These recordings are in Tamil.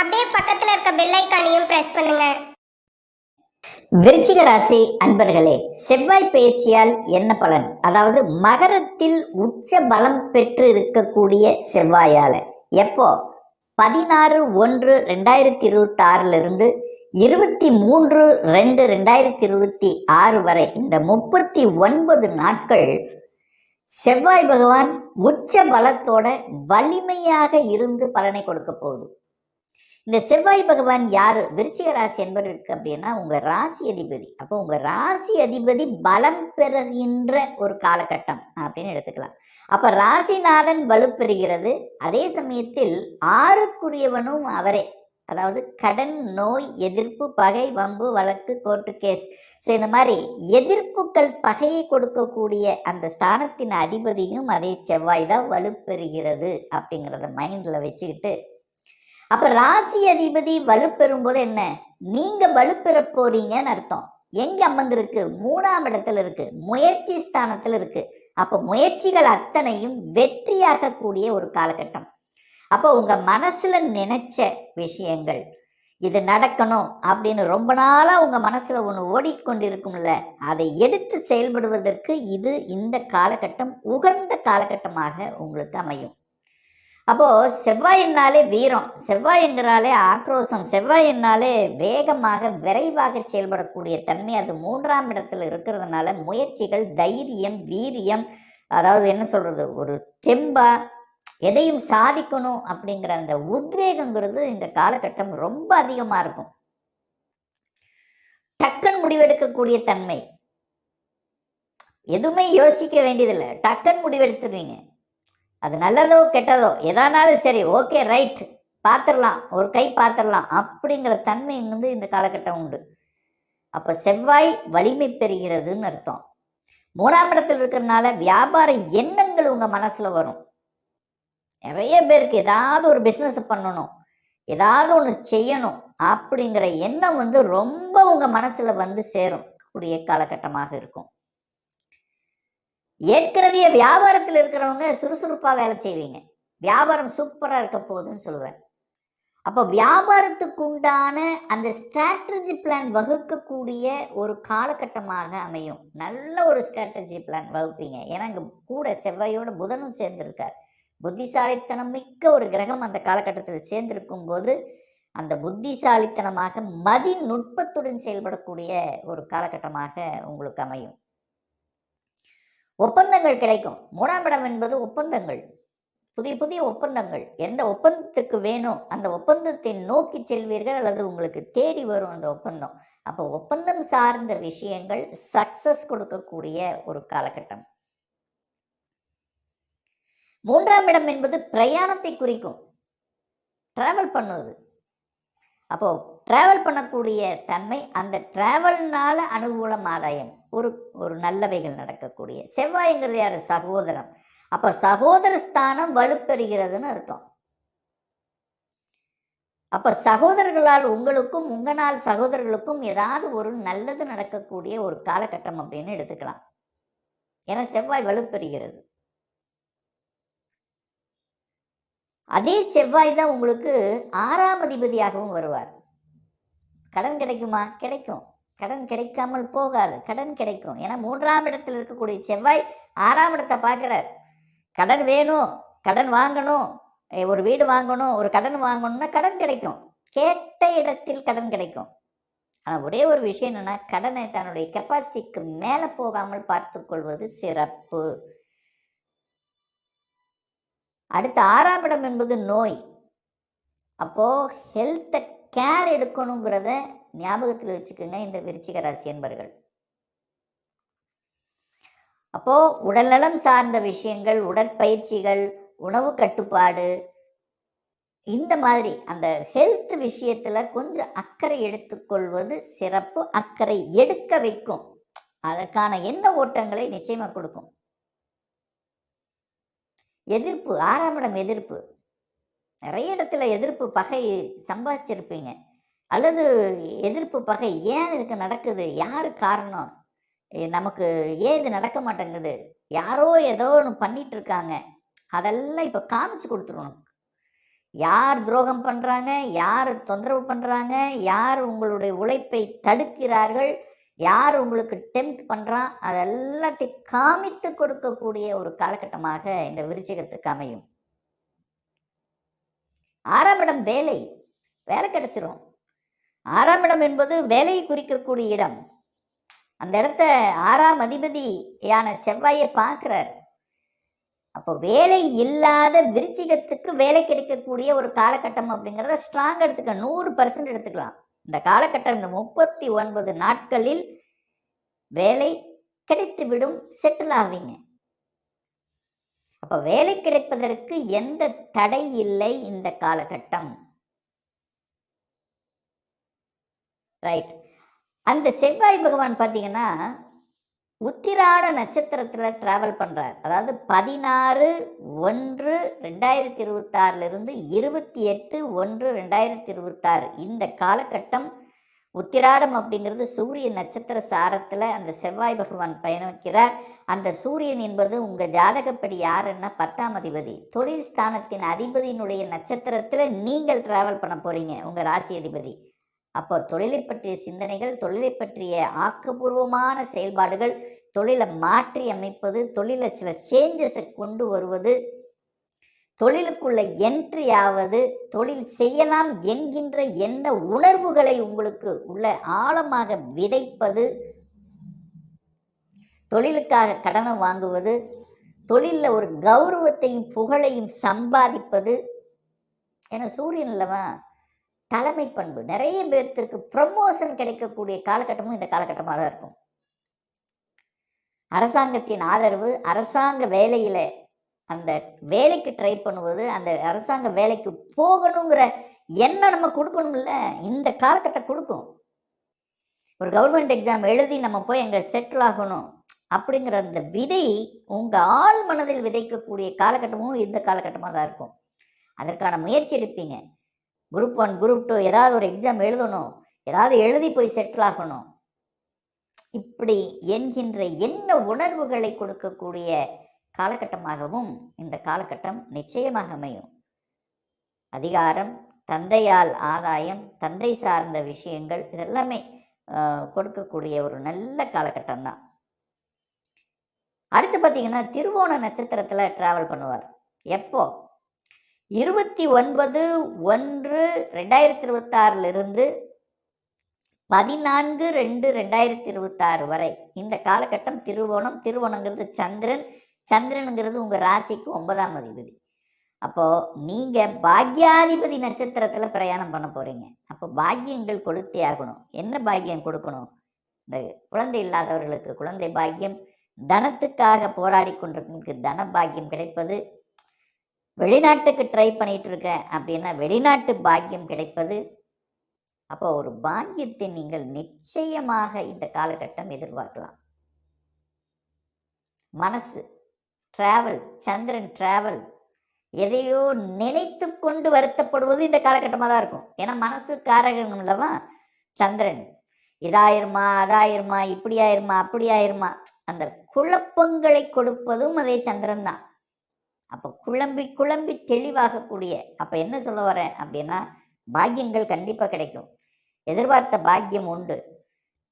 அப்படியே பக்கத்துல இருக்க பெல் ஐக்கானையும் பிரஸ் பண்ணுங்க. விருச்சிக ராசி அன்பர்களே செவ்வாய் பயிற்சியால் என்ன பலன்? அதாவது மகரத்தில் உச்ச பலம் பெற்று இருக்கக்கூடிய செவ்வாயால. எப்போ? பதினாறு ஒன்று ரெண்டாயிரத்தி இருபத்தி ஆறிலிருந்து இருபத்தி மூன்று ரெண்டு ரெண்டாயிரத்தி இருபத்தி ஆறு வரை இந்த முப்பத்தி ஒன்பது நாட்கள் செவ்வாய் பகவான் உச்ச பலத்தோட வலிமையாக இருந்து பலனை கொடுக்க போகுது. இந்த செவ்வாய் பகவான் யார்? விருச்சிக ராசி இருக்குது அப்படின்னா உங்கள் ராசி அதிபதி. அப்போ உங்கள் ராசி அதிபதி பலம் பெறுகின்ற ஒரு காலகட்டம் அப்படின்னு எடுத்துக்கலாம். அப்போ ராசிநாதன் வலுப்பெறுகிறது. அதே சமயத்தில் ஆறுக்குரியவனும் அவரே. அதாவது கடன் நோய் எதிர்ப்பு பகை வம்பு வழக்கு கோர்ட்டு கேஸ். ஸோ இந்த மாதிரி எதிர்ப்புகள் பகையை கொடுக்கக்கூடிய அந்த ஸ்தானத்தின் அதிபதியும் அதே செவ்வாய் தான் வலுப்பெறுகிறது அப்படிங்கிறத மைண்டில் வச்சுக்கிட்டு அப்போ ராசி அதிபதி வலுப்பெறும் போது என்ன? நீங்கள் வலுப்பெற போறீங்கன்னு அர்த்தம். எங்கே அமர்ந்திருக்கு? மூணாம் இடத்துல இருக்கு. முயற்சி ஸ்தானத்தில் இருக்கு. அப்போ முயற்சிகள் அத்தனையும் வெற்றியாகக்கூடிய ஒரு காலகட்டம். அப்போ உங்கள் மனசில் நினைச்ச விஷயங்கள் இது நடக்கணும் அப்படின்னு ரொம்ப நாளாக உங்கள் மனசில் ஒன்று ஓடிக்கொண்டிருக்கும்ல அதை எடுத்து செயல்படுவதற்கு இது இந்த காலகட்டம் உகந்த காலகட்டமாக உங்களுக்கு அமையும். அப்போது செவ்வாயினாலே வீரம் செவ்வாயினாலே ஆக்ரோஷம் செவ்வாயினாலே வேகமாக விரைவாக செயல்படக்கூடிய தன்மை அது மூன்றாம் இடத்துல இருக்கிறதுனால முயற்சிகள் தைரியம் வீரியம் அதாவது என்ன சொல்கிறது ஒரு தெம்பா எதையும் சாதிக்கணும் அப்படிங்கிற அந்த உத்வேகங்கிறது இந்த காலகட்டம் ரொம்ப அதிகமாக இருக்கும். டக்குன்னு முடிவெடுக்கக்கூடிய தன்மை. எதுவுமே யோசிக்க வேண்டியதில்லை. டக்குன்னு முடிவெடுத்துருவீங்க. அது நல்லதோ கெட்டதோ எதானாலும் சரி ஓகே ரைட் பார்த்துடலாம் ஒரு கை பார்த்துடலாம் அப்படிங்கிற தன்மை வந்து இந்த காலகட்டம் உண்டு. அப்போ செவ்வாய் வலிமை பெறுகிறதுன்னு அர்த்தம். மூணாம் இடத்துல இருக்கிறதுனால வியாபார எண்ணங்கள் உங்கள் மனசில் வரும். நிறைய பேருக்கு ஏதாவது ஒரு பிஸ்னஸ் பண்ணணும் ஏதாவது ஒன்று செய்யணும் அப்படிங்கிற எண்ணம் வந்து ரொம்ப உங்கள் மனசில் வந்து சேரும் கூடிய காலகட்டமாக இருக்கும். ஏற்கனவே வியாபாரத்தில் இருக்கிறவங்க சுறுசுறுப்பாக வேலை செய்வீங்க. வியாபாரம் சூப்பராக இருக்க போகுதுன்னு சொல்லுவேன். அப்போ வியாபாரத்துக்கு உண்டான அந்த ஸ்ட்ராட்டஜி பிளான் வகுக்கக்கூடிய ஒரு காலகட்டமாக அமையும். நல்ல ஒரு ஸ்ட்ராட்டஜி பிளான் வகுப்பீங்க. ஏன்னா இங்கே கூட செவ்வாயோட புதனும் சேர்ந்துருக்கார். புத்திசாலித்தனம் மிக்க ஒரு கிரகம் அந்த காலகட்டத்தில் சேர்ந்திருக்கும் போது அந்த புத்திசாலித்தனமாக மதி நுட்பத்துடன் செயல்படக்கூடிய ஒரு காலகட்டமாக உங்களுக்கு அமையும். ஒப்பந்தங்கள் கிடைக்கும். மூணாம் இடம் என்பது ஒப்பந்தங்கள். புதிய புதிய ஒப்பந்தங்கள். எந்த ஒப்பந்தத்துக்கு வேணும் அந்த ஒப்பந்தத்தை நோக்கி செல்வீர்கள் அல்லது உங்களுக்கு தேடி வரும் அந்த ஒப்பந்தம். அப்போ ஒப்பந்தம் சார்ந்த விஷயங்கள் சக்சஸ் கொடுக்கக்கூடிய ஒரு காலகட்டம். மூன்றாம் இடம் என்பது பிரயாணத்தை குறிக்கும். ட்ராவல் பண்ணுவது. அப்போ ட்ராவல் பண்ணக்கூடிய தன்மை அந்த ட்ராவல்னால் அனுகூலம் ஆதாயம் ஒரு ஒரு நல்லவைகள் நடக்கக்கூடிய. செவ்வாய்ங்கிறது யார்? சகோதரம் அப்போ சகோதர ஸ்தானம் வலுப்பெறுகிறதுன்னு அர்த்தம். அப்போ சகோதரர்களால் உங்களுக்கும் உங்களால் சகோதரர்களுக்கும் ஏதாவது ஒரு நல்லது நடக்கக்கூடிய ஒரு காலகட்டம் அப்படின்னு எடுத்துக்கலாம். ஏன்னா செவ்வாய் வலுப்பெறுகிறது. அதே செவ்வாய் தான் உங்களுக்கு ஆறாம் அதிபதியாகவும் வருவார். கடன் கிடைக்குமா? கிடைக்கும். கடன் கிடைக்காமல் போகாது. கடன் கிடைக்கும். ஏன்னா மூன்றாம் இடத்தில் இருக்கக்கூடிய செவ்வாய் ஆறாம் இடத்தை பார்க்குறார். கடன் வேணும். கடன் வாங்கணும். ஒரு வீடு வாங்கணும். ஒரு கடன் வாங்கணும்னா கடன் கிடைக்கும். கேட்ட இடத்தில் கடன் கிடைக்கும். ஆனால் ஒரே ஒரு விஷயம் என்னென்னா கடனை தன்னுடைய கெப்பாசிட்டிக்கு மேலே போகாமல் பார்த்துக்கொள்வது சிறப்பு. அடுத்து ஆறாம் இடம் என்பது நோய். அப்போது ஹெல்த்தை கேர் எடுக்கணுங்கிறத ஞாபகத்தில் வச்சுக்கோங்க இந்த விருச்சிக ராசி என்பர்கள். அப்போது உடல்நலம் சார்ந்த விஷயங்கள் உடற்பயிற்சிகள் உணவு கட்டுப்பாடு இந்த மாதிரி அந்த ஹெல்த் விஷயத்தில் கொஞ்சம் அக்கறை எடுத்துக்கொள்வது சிறப்பு அக்கறை எடுக்க வைக்கும். அதற்கான எண்ண ஓட்டங்களை நிச்சயமாக கொடுக்கும். எதிர்ப்பு ஆறாம் இடம் எதிர்ப்பு. நிறைய இடத்துல எதிர்ப்பு பகை சம்பாதிச்சிருப்பீங்க. அல்லது எதிர்ப்பு பகை ஏன் இதுக்கு நடக்குது? யார் காரணம்? நமக்கு ஏன் இது நடக்க மாட்டேங்குது? யாரோ ஏதோ ஒன்று பண்ணிட்டு இருக்காங்க அதெல்லாம் இப்போ காமிச்சு கொடுத்துருணும் யார் துரோகம் பண்ணுறாங்க யார் தொந்தரவு பண்ணுறாங்க யார் உங்களுடைய உழைப்பை தடுக்கிறார்கள்? யார் உங்களுக்கு டெம்ப்ட் பண்ணுறான் அதெல்லாத்தையும் காமித்து கொடுக்கக்கூடிய ஒரு காலகட்டமாக இந்த விருச்சிகத்துக்கு அமையும். ஆறாம் இடம் வேலை. வேலை கிடைச்சிரும். ஆறாம் இடம் என்பது வேலையை குறிக்கக்கூடிய இடம். அந்த இடத்த ஆறாம் அதிபதியான செவ்வாயை பார்க்குறார். அப்போ வேலை இல்லாத விருச்சிகத்துக்கு வேலை கிடைக்கக்கூடிய ஒரு காலகட்டம் அப்படிங்கிறத ஸ்ட்ராங் எடுத்துக்க நூறு பர்சன்ட் எடுத்துக்கலாம். இந்த காலகட்டம் இந்த முப்பத்தி ஒன்பது நாட்களில் வேலை கிடைத்துவிடும் செட்டில் ஆவீங்க. அப்போ வேலை கிடைப்பதற்கு எந்த தடை இல்லை இந்த காலகட்டம். ரைட் அந்த செவ்வாய் பகவான் பார்த்தீங்கன்னா உத்திராட நட்சத்திரத்தில் ட்ராவல் பண்ணுறார் அதாவது பதினாறு ஒன்று ரெண்டாயிரத்தி இருபத்தாறுலேருந்து இருபத்தி எட்டு ஒன்று ரெண்டாயிரத்தி இருபத்தாறு. இந்த காலகட்டம் உத்திராடம் அப்படிங்கிறது சூரிய நட்சத்திர சாரத்தில் அந்த செவ்வாய் பகவான் பயணிக்கிறார். அந்த சூரியன் என்பது உங்கள் ஜாதகப்படி யாருன்னா பத்தாம் அதிபதி. தொழில் ஸ்தானத்தின் அதிபதியினுடைய நட்சத்திரத்தில் நீங்கள் ட்ராவல் பண்ண போகிறீங்க உங்கள் ராசி அதிபதி. அப்போ தொழிலை பற்றிய சிந்தனைகள் தொழிலை பற்றிய ஆக்கப்பூர்வமான செயல்பாடுகள் தொழிலை மாற்றி அமைப்பது தொழிலை சில சேஞ்சஸை கொண்டு வருவது தொழிலுக்குள்ள என்ட்ரி ஆவது தொழில் செய்யலாம் என்கின்ற எந்த உணர்வுகளை உங்களுக்கு உள்ள ஆழமாக விதைப்பது தொழிலுக்காக கடனை வாங்குவது தொழிலில் ஒரு கௌரவத்தையும் புகழையும் சம்பாதிப்பது ஏன்னா சூரியன் இல்லவா தலைமை பண்பு. நிறைய பேர்த்திற்கு ப்ரமோஷன் கிடைக்கக்கூடிய காலகட்டமும் இந்த காலகட்டமாக தான் இருக்கும். அரசாங்கத்தின் ஆதரவு அரசாங்க வேலையில் அந்த வேலைக்கு ட்ரை பண்ணுவது அந்த அரசாங்க வேலைக்கு போகணுங்கிற எண்ணம் நம்ம கொடுக்கணும்ல? இந்த காலகட்டம் கொடுக்கும். ஒரு கவர்மெண்ட் எக்ஸாம் எழுதி நம்ம போய் அங்கே செட்டில் ஆகணும் அப்படிங்கிற அந்த விதை உங்கள் ஆள் மனதில் விதைக்கக்கூடிய காலகட்டமும் இந்த காலகட்டமாக தான் இருக்கும். அதற்கான முயற்சி எடுப்பீங்க. குரூப் ஒன் குரூப் டூ ஏதாவது ஒரு எக்ஸாம் எழுதணும். ஏதாவது எழுதி போய் செட்டில் ஆகணும். இப்படி என்கின்ற என்ன உணர்வுகளை கொடுக்கக்கூடிய காலகட்டமாகவும் இந்த காலகட்டம் நிச்சயமாக அமையும். அதிகாரம் தந்தையால் ஆதாயம் தந்தை சார்ந்த விஷயங்கள் இதெல்லாமே கொடுக்கக்கூடிய ஒரு நல்ல காலகட்டம் தான் அடுத்து பார்த்தீங்கன்னா திருவோண நட்சத்திரத்தில் ட்ராவல் பண்ணுவார். எப்போ? இருபத்தி ஒன்பது ஒன்று ரெண்டாயிரத்தி இருபத்தாறிலிருந்து பதினான்கு ரெண்டு ரெண்டாயிரத்தி இருபத்தாறு வரை. இந்த காலகட்டம் திருவோணம் திருவோணங்கிறது சந்திரன் சந்திரனுங்கிறது உங்கள் ராசிக்கு ஒன்பதாம் அதிபதி. அப்போது நீங்கள் பாக்யாதிபதி நட்சத்திரத்தில் பிரயாணம் பண்ண போகிறீங்க அப்போ பாக்கியங்கள் கொடுத்தே ஆகணும். என்ன பாக்கியம் கொடுக்கணும்? இந்த குழந்தை இல்லாதவர்களுக்கு குழந்தை பாக்கியம் தனத்துக்காக போராடி கொண்டிருக்கு தன பாக்கியம் கிடைப்பது. வெளிநாட்டுக்கு ட்ரை பண்ணிகிட்டு இருக்கேன் அப்படின்னா வெளிநாட்டு பாக்கியம் கிடைப்பது. அப்போ ஒரு பாக்கியத்தை நீங்கள் நிச்சயமாக இந்த காலகட்டம் எதிர்பார்க்கலாம். மனசு ட்ராவல் சந்திரன் ட்ராவல் எதையோ நினைத்து கொண்டு வருத்தப்படுவது இந்த காலகட்டமாக தான் இருக்கும். ஏன்னா மனசு காரகம் இல்லவா சந்திரன். இதாயிருமா அதாயிருமா இப்படி ஆயிருமா அப்படி ஆயிருமா? அந்த குழப்பங்களை கொடுப்பதும் அதே சந்திரன் தான். அப்போ குழம்பி குழம்பி தெளிவாகக்கூடிய அப்போ என்ன சொல்ல வரேன் அப்படின்னா பாக்கியங்கள் கண்டிப்பாக கிடைக்கும். எதிர்பார்த்த பாக்கியம் உண்டு.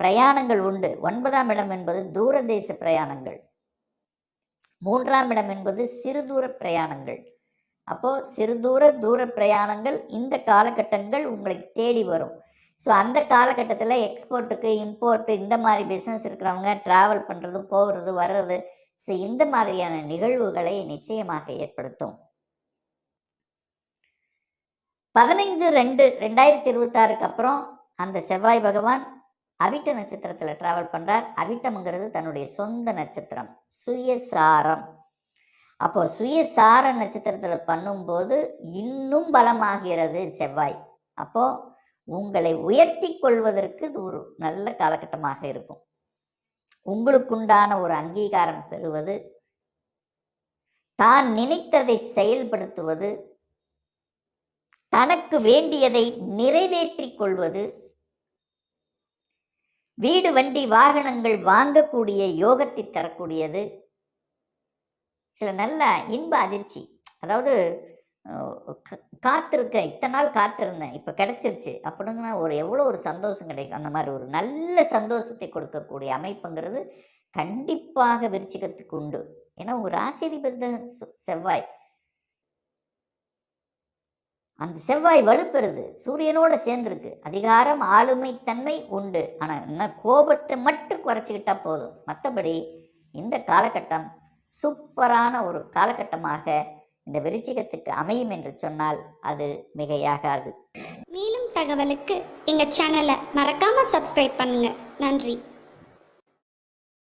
பிரயாணங்கள் உண்டு. ஒன்பதாம் இடம் என்பது தூரதேச பிரயாணங்கள். மூன்றாம் இடம் என்பது சிறு தூர பிரயாணங்கள். அப்போ சிறு தூர தூர பிரயாணங்கள் இந்த காலகட்டங்கள் உங்களை தேடி வரும். ஸோ அந்த காலகட்டத்தில் எக்ஸ்போர்ட்டுக்கு இம்போர்ட்டு இந்த மாதிரி பிஸ்னஸ் இருக்கிறவங்க ட்ராவல் பண்ணுறது போகிறது வர்றது ஸோ இந்த மாதிரியான நிகழ்வுகளை நிச்சயமாக ஏற்படுத்தும். பதினைந்து ரெண்டு ரெண்டாயிரத்தி இருபத்தாறுக்கு அப்புறம் அந்த செவ்வாய் பகவான் அவிட்ட நட்சத்திரத்தில் ட்ராவல் பண்ணுறார் அவிட்டம்ங்கிறது தன்னுடைய சொந்த நட்சத்திரம். சுயசாரம். அப்போ சுயசார நட்சத்திரத்தில் பண்ணும்போது இன்னும் பலமாகிறது செவ்வாய். அப்போது உங்களை உயர்த்தி கொள்வதற்கு இது ஒரு நல்ல காலகட்டமாக இருக்கும். உங்களுக்குண்டான ஒரு அங்கீகாரம் பெறுவது தான் நினைத்ததை செயல்படுத்துவது தனக்கு வேண்டியதை நிறைவேற்றி கொள்வது வீடு வண்டி வாகனங்கள் வாங்கக்கூடிய யோகத்தை தரக்கூடியது. சில நல்ல இன்ப அதிர்ச்சி. அதாவது காத்திருக்க இத்தனை நாள் காத்திருந்தேன் இப்போ கிடச்சிருச்சு. அப்படிங்கன்னா ஒரு எவ்வளோ ஒரு சந்தோஷம் கிடைக்கும். அந்த மாதிரி ஒரு நல்ல சந்தோஷத்தை கொடுக்கக்கூடிய அமைப்புங்கிறது கண்டிப்பாக விருச்சிகத்துக்கு உண்டு. ஏன்னா ஒரு ராசிதிபதி செவ்வாய். அந்த செவ்வாய் வலுப்பெறுது. சூரியனோட சேர்ந்துருக்கு. அதிகாரம் ஆளுமை தன்மை உண்டு. ஆனால் என்ன கோபத்தை மட்டும் குறைச்சிக்கிட்டா போதும். மற்றபடி இந்த காலகட்டம் சூப்பரான ஒரு காலகட்டமாக இந்த விருச்சிகத்துக்கு அமையும் என்று சொன்னால் அது மிகையாகாது. மேலும் தகவலுக்கு எங்கள் சேனலை மறக்காமல் சப்ஸ்கிரைப் பண்ணுங்கள் நன்றி.